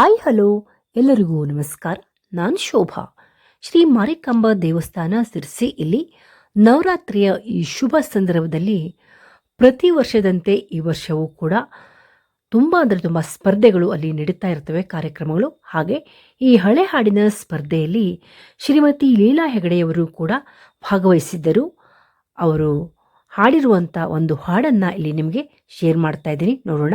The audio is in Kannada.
ಹಲೋ. ಎಲ್ಲರಿಗೂ ನಮಸ್ಕಾರ. ನಾನು ಶೋಭಾ. ಶ್ರೀ ಮಾರಿಕಾಂಬ ದೇವಸ್ಥಾನ ಸಿರ್ಸಿ ಇಲ್ಲಿ ನವರಾತ್ರಿಯ ಈ ಶುಭ ಸಂದರ್ಭದಲ್ಲಿ ಪ್ರತಿ ವರ್ಷದಂತೆ ಈ ವರ್ಷವೂ ಕೂಡ ತುಂಬ ಅಂದರೆ ತುಂಬ ಸ್ಪರ್ಧೆಗಳು ಅಲ್ಲಿ ನಡೀತಾ ಇರ್ತವೆ, ಕಾರ್ಯಕ್ರಮಗಳು. ಹಾಗೆ ಈ ಹಳೆ ಹಾಡಿನ ಸ್ಪರ್ಧೆಯಲ್ಲಿ ಶ್ರೀಮತಿ ಲೀಲಾ ಹೆಗಡೆಯವರು ಕೂಡ ಭಾಗವಹಿಸಿದ್ದರು. ಅವರು ಹಾಡಿರುವಂಥ ಒಂದು ಹಾಡನ್ನು ಇಲ್ಲಿ ನಿಮಗೆ ಶೇರ್ ಮಾಡ್ತಾ ಇದ್ದೀನಿ. ನೋಡೋಣ.